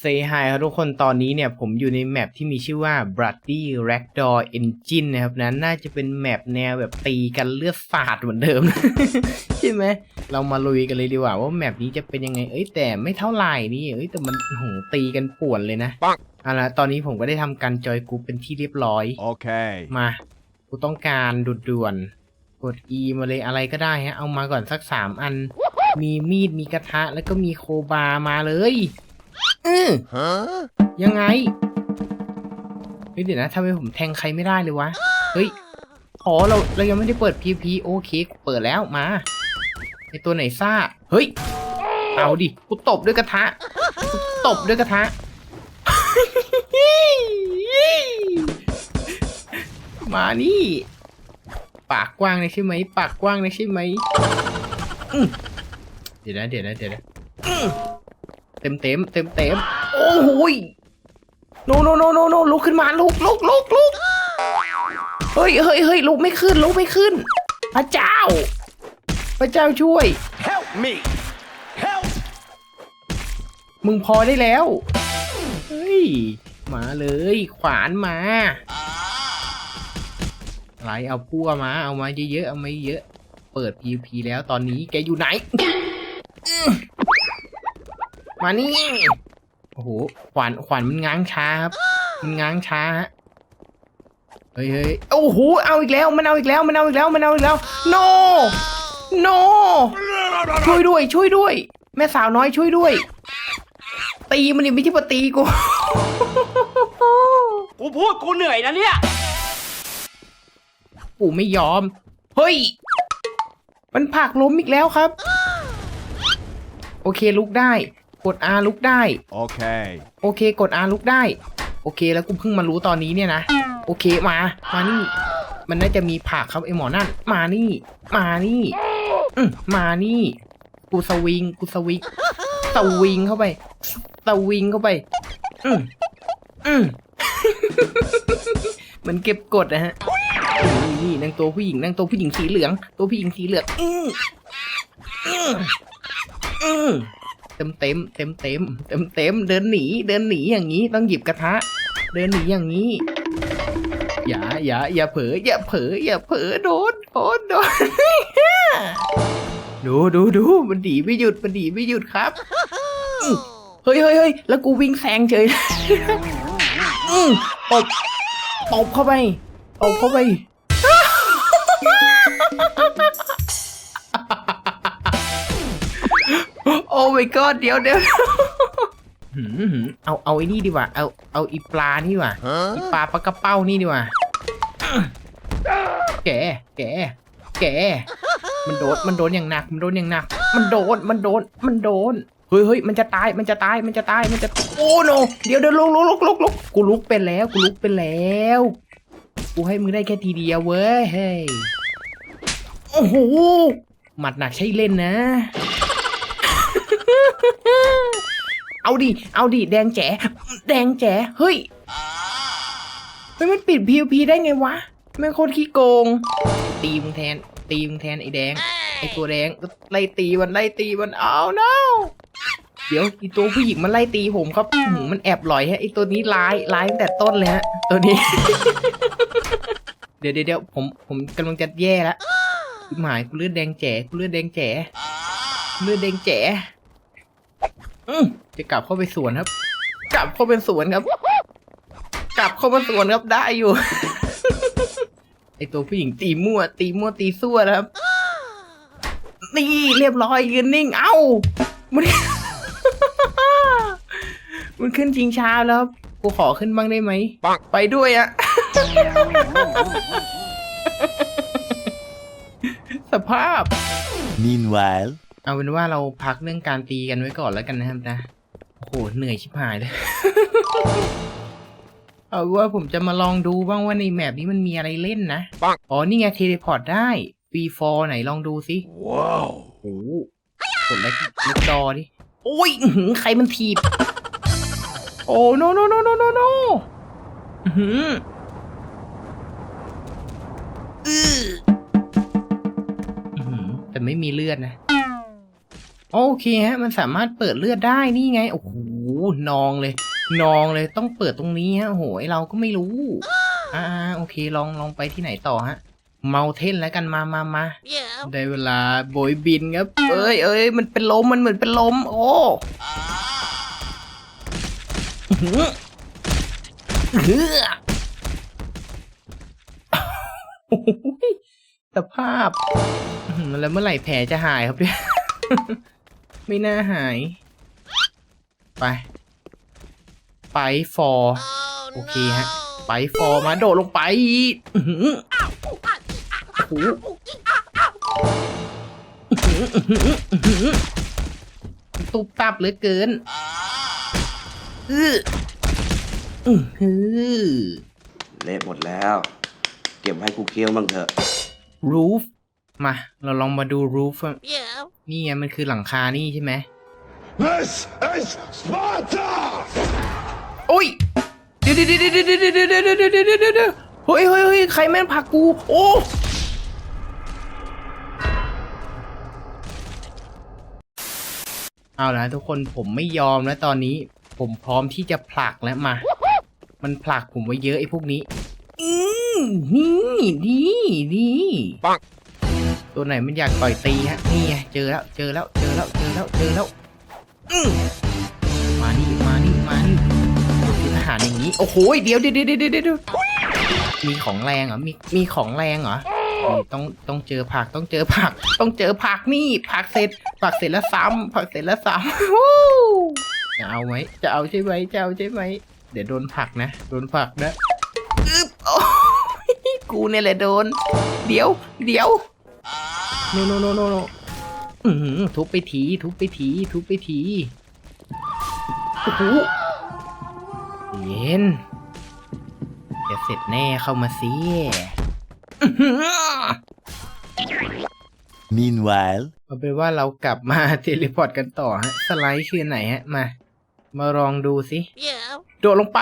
เซฮายครับทุกคนตอนนี้เนี่ยผมอยู่ในแมปที่มีชื่อว่า Bloody Ragdoll Engine นะครับนั้นน่าจะเป็นแมปแนวแบบตีกันเลือดสาดเหมือนเดิม ใช่ไหม เรามาลุยกันเลยดีกว่าว่าแมปนี้จะเป็นยังไง เอ้ยแต่ไม่เท่าไหร่นี่เอ้ยแต่มันโหตีกันป่วนเลยนะปังเอาละตอนนี้ผมก็ได้ทำการจอยกรุ๊ปเป็นที่เรียบร้อย Okay. มากูต้องการดุดด่วนๆกด E มาเลยอะไรก็ได้ฮะเอามาก่อนสักสามอัน มีมีดมีกระทะแล้วก็มีโคบามาเลยเออยังไงเฮ้ยเดี๋ยวนะทำไมผมแทงใครไม่ได้เลยวะ เฮ้ย อ๋อ เรา เรายังไม่ได้เปิด PVP โอเค เปิดแล้ว มาไอตัวไหนซ่า เฮ้ย เอาดิ กูตบด้วยกระทะกูตบด้วยกระทะ มานี่ ปากกว้างนะใช่ไหม ปากกว้างนะใช่ไหม เดี๋ยวนะ เดี๋ยวนะ เดี๋ยวนะ เต็มเต็มเต็มเต็มโอ้โหยโนโนโนโนโนลุกขึ้นมาลุกลุกลุกลุกเฮ้ยเฮ้ยเฮ้ยลุกไม่ขึ้นลุกไม่ขึ้น พระเจ้า พระเจ้าช่วย Help me! Help! มึงพอได้แล้ว เฮ้ย มาเลย ขวานมาอะไรเอาพั่วมา เอามาเยอะๆเอามาเยอะ เปิด PVP แล้วตอนนี้แกอยู่ไหนอื้อ มานี่โอ้โหขวานขวานมันง้างช้าครับ มันง้างช้าฮะเฮ้ยเฮ้ยโอ้โหเอาอีกแล้วมันเอาอีกแล้วมันเอาอีกแล้วมันเอาอีกแล้ว no no ช่วยด้วยช่วยด้วย แม่สาวน้อยช่วยด้วย ตีมันนี่ไม่ใช่ปตีกูกูพูดกูเหนื่อยนะเนี่ยกูไม่ยอม เฮ้ย มันผลักล้มอีกแล้วครับ โอเคลุกได้ กด R ลุกได้ Okay. โอเค กด R ลุกได้ โอเค แล้วกูเพิ่งมารู้ตอนนี้เนี่ยนะ โอเค มา มานี่ มันน่าจะมีผักครับไอหมอนั่น มานี่ มานี่อืมมานี่ กูสวิง กูสวิง สวิงเข้าไป สวิงเข้าไป อืมอืมมันเก็บกดนะฮะนี่นี่นางตัวผู้หญิงนางตัวผู้หญิงสีเหลือง ตัวผู้หญิงสีเหลือง อืมอืมอืม เต็มเต็มเต็มเต็มเต็มเต็มเดินหนีเดินหนีอย่างนี้ต้องหยิบกระทะ เดินหนีอย่างนี้ อย่าอย่าอย่าเผลออย่าเผลออย่าเผลอโดนโดนโดนดูดูดูมันหนีไม่หยุดมันหนีไม่หยุดครับอื้อเฮ้ยเฮ้ยเฮ้ยแล้วกูวิ่งแซงเฉยอืมตบตบเข้าไปตบเข้าไป โอ้ my god เดี๋ยวเดี๋ยวหืมหืมเอาเอาไอ้นี่ดีกว่า เอาเอาอีปลานี่ดีกว่า Huh? ปลาปลากระเป้านี่ดีกว่า แก แก แก มันโดน มันโดนอย่างหนัก มันโดนอย่างหนัก มันโดน มันโดน มันโดน เฮ้ยเฮ้ยมันจะตาย มันจะตาย มันจะตาย มันจะ โอ้โน เดี๋ยวเดี๋ยวลุกลุกลุกลุกลุกกูลุกเป็นแล้ว กูลุกเป็นแล้ว กูให้มึงได้แค่ทีเดียวเว้ย เฮ้ย โอ้โห หมัดหนักใช่เล่นนะ เอาดิ เอาดิ แดงแจ๋ แดงแจ๋ เฮ้ยเฮ้ยมันปิด PVP ได้ไงวะแม่งโคตรขี้โกง ตีมึงแทน ตีมึงแทนไอ้แดง ไอ้ตัวแดง ไล่ตีมัน ไล่ตีมันเอา no เดี๋ยวไอีตัวผู้หญิงมันไล่ตีผมครับอื้อหือมันแอบหลอยฮะไอตัวนี้ร้ายร้ายตั้งแต่ต้นเลยฮะตัวนี้เดี๋ยวเดี๋ยวเดี๋ยวผมผมกำลังจะแย่แล้วหมายกูเลือดแดงแจ๋กูเลือดแดงแจ๋เลือดแดงแจ๋ อืมจะกลับเข้าไปสวนครับ กลับเข้าไปสวนครับ กลับเข้ามาสวนครับได้อยู่ ไอตัวผู้หญิงตีมั่ว ตีมั่วตีซั่วนะครับ นี่เรียบร้อยยืนนิ่ง เอ้ามันมันขึ้นชิงช้าแล้วกูขอขึ้นบ้างได้ไหมปังไปด้วยอะสภาพ Meanwhile, เอาเป็นว่าเราพักเรื่องการตีกันไว้ก่อนแล้วกันนะครับนะ โอ้โห เหนื่อยชิบหายเลย เอาเป็นว่าผมจะมาลองดูบ้างว่าในแมปนี้มันมีอะไรเล่นนะปังอ๋อ นี่ไงเทเลพอร์ตได้ V4 ไหนลองดูสิ Whoa. โอ้โหกดเล็กเล็กดอดิ โอ้ยอื้อหือใครมันถีบ โอ้ no no no no no no อื้อหืออื้ออื้อหือแต่ไม่มีเลือดนะ โอเคฮะ มันสามารถเปิดเลือดได้นี่ไง โอ้โหนองเลย นองเลยต้องเปิดตรงนี้ฮะโอ้โหไอ้เราก็ไม่รู้ อ่าๆโอเคลองลองไปที่ไหนต่อฮะเมาเทนแล้วกันมามามา Yeah. ได้เวลาโบยบินครับ เอ้ยเอ้ยมันเป็นลมมันเหมือนเป็นลม โอ้อื้อหืออื้อหือโอ้โหสภาพอื้อหือแล้วเมื่อไหร่แผลจะหายครับเนี่ย ไม่น่าหาย ไป ไปฟอร์ Oh Okay, ha. no. ไปฟอร์มาโดดลงไปอื้อหือโอ้โหอื้อหืออื้อหือตุบตับเหลือเกินอื้ออื้อหือเละหมดแล้ว เก็บให้กูเคี้ยวบ้างเถอะรูฟมา เราลองมาดูรูฟ Yeah. นี่ไงมันคือหลังคานี่ใช่ไหม This is Sparta! โอ้ยเดี๋ยวเดี๋ยวเดี๋ยวเดี๋ยวเดี๋ยวเดี๋ยวเดี๋ยวเดี๋ยวเดี๋ยวเดี๋ยวเดี๋ยวเฮ้ยเฮ้ยเฮ้ยใครแม่งผลักกู โอ้เอาละทุกคนผมไม่ยอมแล้วตอนนี้ ผมพร้อมที่จะผลักแล้วมา มันผลักผมไว้เยอะไอ้พวกนี้ อืมนี่นี่นี่ ตัวไหนมันอยากต่อยตีฮะนี่ไงเจอแล้วเจอแล้วเจอแล้วเจอแล้วเจอแล้วมานี่มานี่มานี่คือทหารอย่างนี้โอ้โหเดี๋ยวเดี๋ยวเดี๋ยวเดี๋ยวมีของแรงเหรอมีมีของแรงเหรอต้องต้องเจอผักต้องเจอผัก ต้องเจอผักนี่ผักเสร็จผักเสร็จแล้วซ้ำผักเสร็จแล้วซ้ำจะเอาไหมจะเอาใช่ไหมจะเอาใช่ไหมเดี๋ยวโดนผักนะโดนผักนะอึ๊บโอ้กูเนี่ยแหละโดน เดี๋ยว เดี๋ยว โนโนโนโนโนอือหือทุบไปที ทุบไปที ทุบไปทีโอ้โหเย็นจะเสร็จแน่เข้ามาสิอื้อหือ Meanwhile, เอาเป็นว่าเรากลับมาเทเลพอร์ตกันต่อฮะ สไลด์คือไหนฮะ มา มาลองดูสิ Yeah. โดดลงไป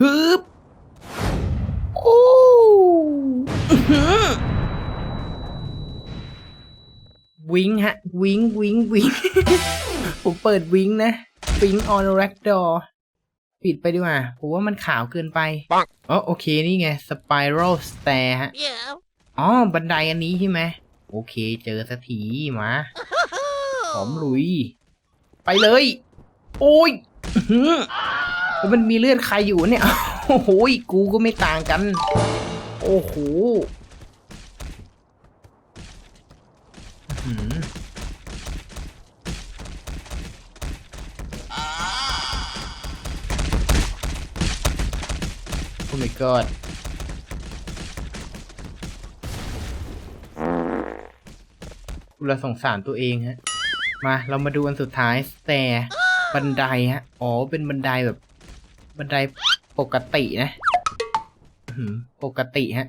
ฮึบโอ้อื้อหือ วิงฮะ วิงวิงวิงผมเปิดวิงนะวิงออนแรกดอปิดไปดีกว่าผมว่ามันขาวเกินไปปังอ๋อโอเค นี่ไง Spiral Stair ฮะ Yeah. อ๋อ บันไดอันนี้ใช่ไหม โอเค เจอสักทีมาหอมลุย ไปเลย โอ้ยอื้อหือแล้วมันมีเลือดใครอยู่เนี่ย โอ้โห กูก็ไม่ต่างกัน โอ้โหอื้อหือ โอ้ my god เราสงสารตัวเองฮะ มาเรามาดูอันสุดท้ายแต่บันไดฮะ อ๋อ เป็นบันไดแบบ บันไดปกตินะปกติฮะ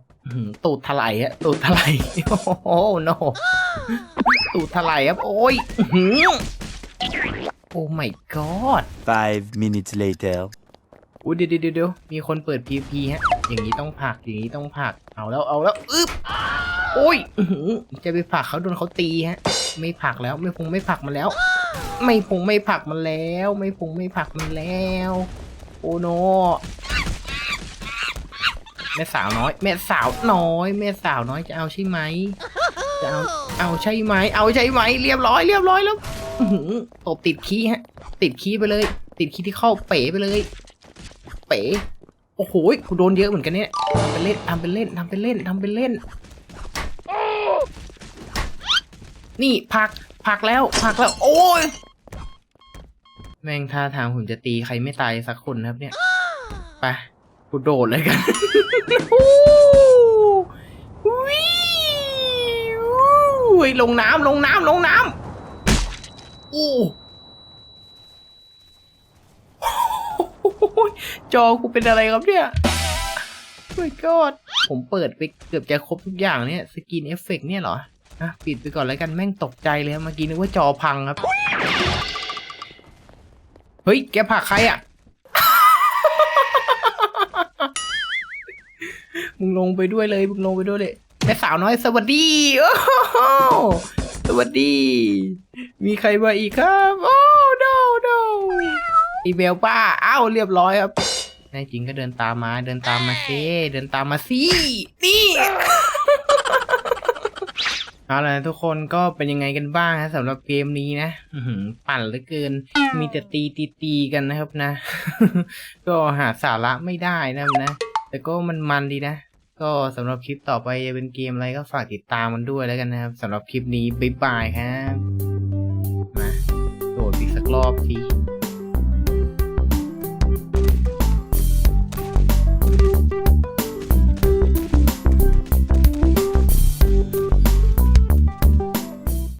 ตูดถลายฮะ ตูดถลายโอ้โห no ตูดถลายครับ โอ้ยอื้อหือโอ้ my god five minutes later. อุ้ยเดี๋ยวเดี๋ยวเดี๋ยวมีคนเปิด PVP ฮะ อย่างนี้ต้องผลัก อย่างนี้ต้องผลัก เอาแล้ว เอาแล้วอึ๊บโอ้ยจะไปผลักเขาโดนเขาตีฮะ ไม่ผลักแล้ว ไม่พงไม่ผลักมันแล้ว ไม่พงไม่ผลักมันแล้ว ไม่พงไม่ผลักมันแล้ว โอ้โน แม่สาวน้อย แม่สาวน้อย แม่สาวน้อยจะเอาใช่ไหม จะเอา เอาใช่ไหม เอาใช่ไหม เรียบร้อย เรียบร้อยแล้วหือตบติดขี้ฮะ ติดขี้ไปเลย ติดขี้ที่เข้าเป๋ไปเลย ป๋โอ้โหกูโดนเยอะเหมือนกันเนี่ยทำเป็นเล่นทำเป็นเล่นทำเป็นเล่นทำเป็นเล่น นี่ผักผักแล้วผักแล้ว โอ้ยแม่งท่าทางผมจะตีใครไม่ตายสักคนครับเนี่ยไปกูโดดเลยกันวิวลงน้ำลงน้ำลงน้ำอู้ จอกูเป็นอะไรครับเนี่ย my god ผมเปิดไปเกือบจะครบทุกอย่างเนี่ยสกินเอฟเฟกเนี่ยเหรออะปิดไปก่อนแล้วกันแม่งตกใจเลยเมื่อกี้นึกว่าจอพังครับ เฮ้ย แกผักใครอะ มึงลงไปด้วยเลย มึงลงไปด้วยเลยแม่สาวน้อยสวัสดี โอ้สวัสดี มีใครมาอีกครับ โอ้ no no อีเมลป้า อ้าว เรียบร้อยครับ แน่จริงก็เดินตามมา เดินตามมาซิเดินตามมาสินี่เอาล่ะทุกคนก็เป็นยังไงกันบ้างฮะสำหรับเกมนี้นะอื้อหือปั่นเหลือเกิน มีแต่ตีตีตีกันนะครับนะ ก็หาสาระไม่ได้นะครับนะ แต่ก็มันมันดีนะ ก็สำหรับคลิปต่อไปจะเป็นเกมอะไรก็ฝากติดตามมันด้วยแล้วกันนะครับสำหรับคลิปนี้บ๊ายบายครับมาโดดอีกสักรอบที